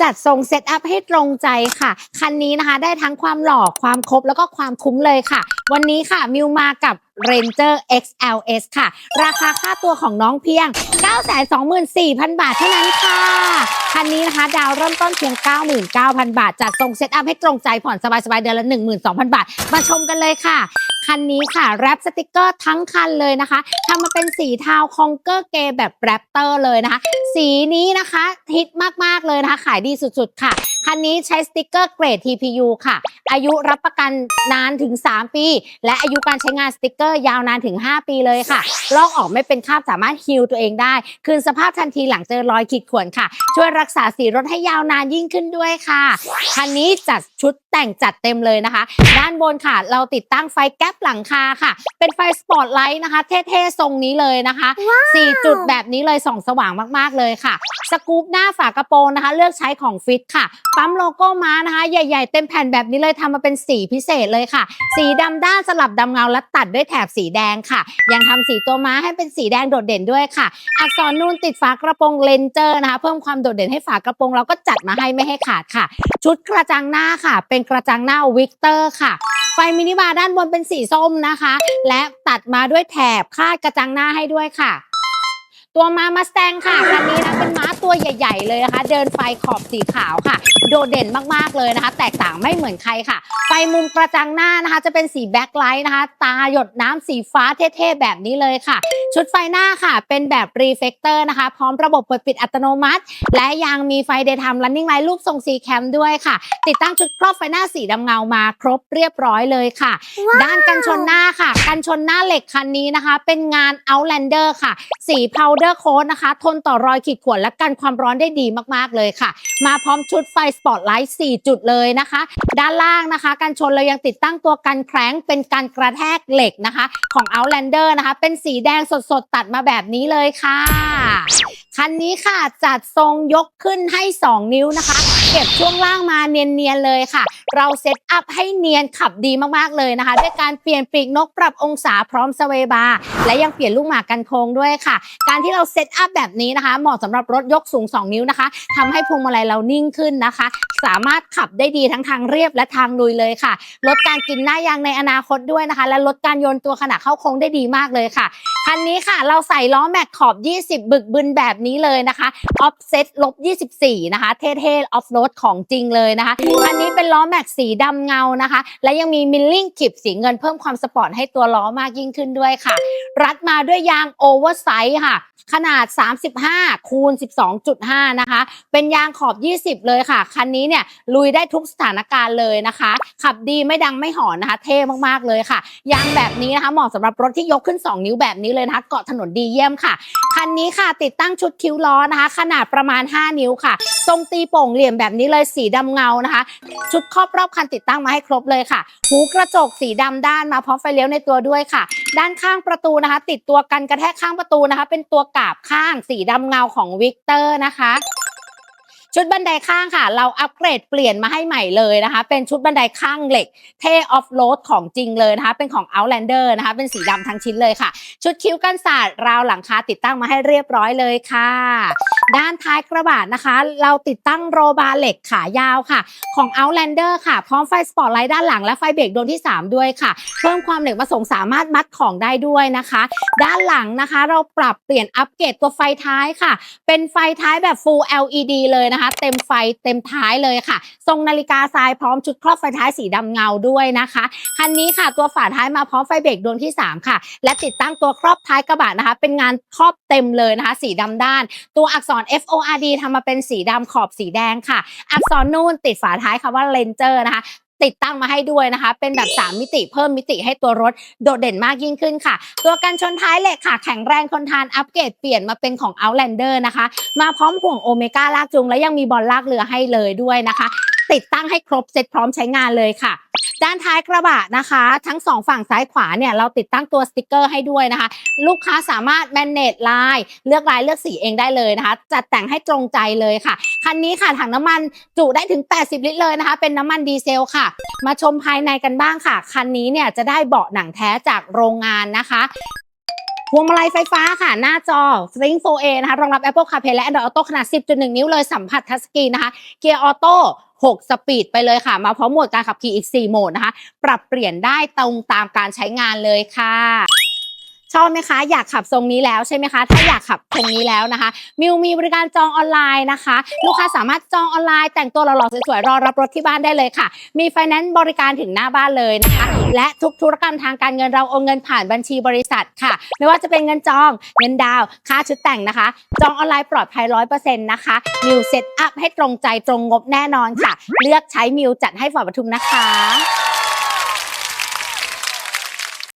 จัดทรงเซตอัพให้ตรงใจค่ะ คันนี้นะคะได้ทั้งความหล่อความครบแล้วก็ความคุ้มเลยค่ะ วันนี้ค่ะมิวมากับ Ranger XLS ค่ะ ราคาค่าตัวของน้องเพียง 924,000 บาทเท่านั้นค่ะ คันนี้นะคะ ดาวเริ่มต้นเพียง 99,000 บาท จัดทรงเซตอัพให้ตรงใจผ่อนสบายๆ เดือนละ 12,000 บาท มาชมกันเลยค่ะ คันนี้ค่ะ แรปสติกเกอร์ทั้งคันเลยนะคะทำมาเป็นสีเทาคองเกอร์เกย์แบบแรปเตอร์เลยนะคะ สีนี้นะคะฮิตมากๆเลยนะคะ ขายดีสุดๆค่ะ คันนี้ใช้สติกเกอร์เกรด TPU ค่ะ อายุรับประกันนานถึง 3 ปี และอายุการใช้งานสติกเกอร์ยาวนานถึง 5 ปีเลยค่ะ ลอกออกไม่เป็นคราบสามารถฮิลตัวเองได้ คืนสภาพทันทีหลังเจอรอยขีดข่วนค่ะ ช่วยรักษาสีรถให้ยาวนานยิ่งขึ้นด้วยค่ะ คันนี้จัดชุดแต่งจัดเต็มเลยนะคะ ด้านบนค่ะ เราติดตั้งไฟแก๊ปหลังคาค่ะ เป็นไฟสปอตไลท์นะคะ เท่ๆทรงนี้เลยนะคะสี่จุดแบบนี้เลยส่องสว่างมากๆเลยค่ะ สกู๊ปหน้าฝากระโปรงนะคะ เลือกใช้ของฟิตค่ะปั๊มโลโก้ม้านะคะ ใหญ่ ๆ เต็มแผ่นแบบนี้เลยทำมาเป็นสีพิเศษเลยค่ะ สีดำด้านสลับดำเงาและตัดด้วยแถบสีแดงค่ะ ยังทำสีตัวม้าให้เป็นสีแดงโดดเด่นด้วยค่ะ อักษรนูนติดฝากระโปรงเลนเจอร์นะคะ เพิ่มความโดดเด่นให้ฝากระโปรงเราก็จัดมาให้ไม่ให้ขาดค่ะ ชุดกระจังหน้าค่ะ เป็นกระจังหน้าวิกเตอร์ค่ะไฟมินิบาร์ด้านบนเป็นสีส้มนะคะ และตัดมาด้วยแถบคาดกระจังหน้าให้ด้วยค่ะ ตัวม้ามาสแตงค่ะคันนี้นะเป็นม้า ตัวใหญ่ ๆ เลยนะคะ เดินไฟขอบสีขาวค่ะ โดดเด่นมากๆเลยนะคะ แตกต่างไม่เหมือนใครค่ะไฟมุมกระจังหน้านะคะ จะเป็นสีแบ็คไลท์นะคะ ตาหยดน้ำสีฟ้าเท่ๆแบบนี้เลยค่ะ ชุดไฟหน้าค่ะ เป็นแบบรีเฟกเตอร์นะคะ พร้อมระบบเปิดปิดอัตโนมัติ และยังมีไฟ Daytime Running Light รูปทรงสีแคมด้วยค่ะ ติดตั้งชุดครอบไฟหน้าสีดำเงามาครบเรียบร้อยเลยค่ะ ด้านกันชนหน้าค่ะ กันชนหน้าเหล็กคันนี้นะคะ เป็นงาน Outlander ค่ะ สี Powder Coat นะคะ ทนต่อรอยขีดข่วนและกันความร้อนได้ดีมากๆเลยค่ะ มาพร้อมชุดไฟสปอตไลท์4จุดเลยนะคะ ด้านล่างนะคะกันชนเรายังติดตั้งตัวกันแคร้งเป็นการกระแทกเหล็กนะคะ ของ Outlander นะคะ เป็นสีแดงสดๆ ตัดมาแบบนี้เลยค่ะ คันนี้ค่ะจัดทรงยกขึ้นให้ 2 นิ้วนะคะ เก็บช่วงล่างมาเนียนๆเลยค่ะ เราเซตอัพให้เนียนขับดีมากๆเลยนะคะ ด้วยการเปลี่ยนปีกนกปรับองศาพร้อมสเวบาร์และยังเปลี่ยนลูกหมากกันโค้งด้วยค่ะ การที่เราเซตอัพแบบนี้นะคะเหมาะสำหรับรถยกสูง 2 นิ้วนะคะทำให้พวงมาลัยเรานิ่งขึ้นนะคะ สามารถขับได้ดีทั้งทางเรียบและทางลุยเลยค่ะลดการกินหน้ายางในอนาคตด้วยนะคะ และลดการโยนตัวขณะเข้าโค้งได้ดีมากเลยค่ะ คันนี้ค่ะเราใส่ล้อแม็กขอบ 20 บึกบึนแบบนี้เลยนะคะออฟเซ็ตลบ 24 นะคะ เท่ๆออฟโรดของจริงเลยนะคะ คันนี้เป็นล้อแม็กสีดำเงานะคะ และยังมีมิลลิ่งขีบสีเงินเพิ่มความสปอร์ตให้ตัวล้อมากยิ่งขึ้นด้วยค่ะ รัดมาด้วยยางโอเวอร์ไซส์ค่ะ ขนาด 35 คูณ 12.5 นะคะ เป็นยางขอบ 20 เลยค่ะ คันนี้เนี่ยลุยได้ทุกสถานการณ์เลยนะคะ ขับดีไม่ดังไม่หอนนะคะ เท่มากๆเลยค่ะ ยางแบบนี้นะคะเหมาะสำหรับรถที่ยกขึ้น 2 นิ้วแบบนี้เลยนะคะ เกาะถนนดีเยี่ยมค่ะ คันนี้ค่ะติดตั้งชุดคิ้วล้อนะคะ ขนาดประมาณ 5 นิ้วค่ะ ทรงตีโป่งเหลี่ยมแบบนี้เลยสีดำเงานะคะ ชุดครอบรอบคันติดตั้งมาให้ครบเลยค่ะ หูกระจกสีดำด้านมาพร้อมไฟเลี้ยวในตัวด้วยค่ะ ด้านข้างประตูนะคะ ติดตัวกันกระแทกข้างประตูนะคะ เป็นตัวกาบข้างสีดำเงาของวิกเตอร์นะคะ ชุดบันไดข้างค่ะ เราอัปเกรดเปลี่ยนมาให้ใหม่เลยนะคะ เป็นชุดบันไดข้างเหล็ก เทออฟโรดของจริงเลยนะคะ เป็นของ Outlander นะคะ เป็นสีดำทั้งชิ้นเลยค่ะ ชุดคิ้วกันศาสตร์ราวหลังคาติดตั้งมาให้เรียบร้อยเลยค่ะ ด้านท้ายกระบะนะคะ เราติดตั้งโรบาร์เหล็กขายาวค่ะ ของ Outlander ค่ะ พร้อมไฟสปอตไลท์ด้านหลังและไฟเบรกดวงที่ 3 ด้วยค่ะ เพิ่มความเหล็กประสงค์สามารถมัดของได้ด้วยนะคะ ด้านหลังนะคะ เราปรับเปลี่ยนอัปเกรดตัวไฟท้ายค่ะ เป็นไฟท้ายแบบ Full LED เลยนะคะเต็มไฟเต็มท้ายเลยค่ะ ทรงนาฬิกาทรายพร้อมชุดครอบไฟท้ายสีดำเงาด้วยนะคะคันนี้ค่ะตัวฝาท้ายมาพร้อมไฟเบรกดวงที่ 3 ค่ะ และติดตั้งตัวครอบท้ายกระบะนะคะ เป็นงานครอบเต็มเลยนะคะ สีดำด้าน ตัวอักษร FORD ทำมาเป็นสีดำขอบสีแดงค่ะ อักษรนูนติดฝาท้ายคำว่าレンเจอร์นะคะ ติดตั้งมาให้ด้วยนะคะ เป็นแบบ 3 มิติเพิ่มมิติให้ตัวรถโดดเด่นมากยิ่งขึ้นค่ะ ตัวกันชนท้ายเหล็กค่ะ แข็งแรงทนทานอัปเกรดเปลี่ยนมาเป็นของ Outlander นะคะ มาพร้อมห่วงโอเมก้าลากจูงและยังมีบอลลากเรือให้เลยด้วยนะคะ ติดตั้งให้ครบเสร็จพร้อมใช้งานเลยค่ะ ด้านท้ายกระบะนะคะ ทั้งสองฝั่งซ้ายขวาเนี่ยเราติดตั้งตัวสติกเกอร์ให้ด้วยนะคะ ลูกค้าสามารถแมนเนจลายเลือกลายเลือกสีเองได้เลยนะคะ จัดแต่งให้ตรงใจเลยค่ะ คันนี้ค่ะถังน้ำมันจุได้ถึง 80 ลิตรเลยนะคะ เป็นน้ำมันดีเซลค่ะ มาชมภายในกันบ้างค่ะ คันนี้เนี่ยจะได้เบาะหนังแท้จากโรงงานนะคะ พวงมาลัยไฟฟ้าค่ะ หน้าจอ Sling 4A นะคะ รองรับ Apple CarPlay และ Android Auto ขนาด 10.1 นิ้วเลย สัมผัสทัชสกรีนนะคะ เกียร์ออโต้6 สปีดไปเลยค่ะ มาพร้อมโหมดการขับขี่อีก 4 โหมดนะคะ ปรับเปลี่ยนได้ตรงตามการใช้งานเลยค่ะ ชอบไหมคะอยากขับทรงนี้แล้วใช่ไหมคะถ้าอยากขับทรงนี้แล้วนะคะ มิวมีบริการจองออนไลน์นะคะ ลูกค้าสามารถจองออนไลน์ แต่งตัวหล่อๆสวยๆรอรับรถที่บ้านได้เลยค่ะ มีไฟแนนซ์บริการถึงหน้าบ้านเลยนะคะ และทุกธุรกรรมทางการเงินเราโอนเงินผ่านบัญชีบริษัทค่ะ ไม่ว่าจะเป็นเงินจองเงินดาวค่าชุดแต่งนะคะ จองออนไลน์ปลอดภัยร้อยเปอร์เซ็นต์นะคะมิวเซตอัพให้ตรงใจตรงงบแน่นอนค่ะ เลือกใช้มิวจัดให้ฝ่าปทุมนะคะ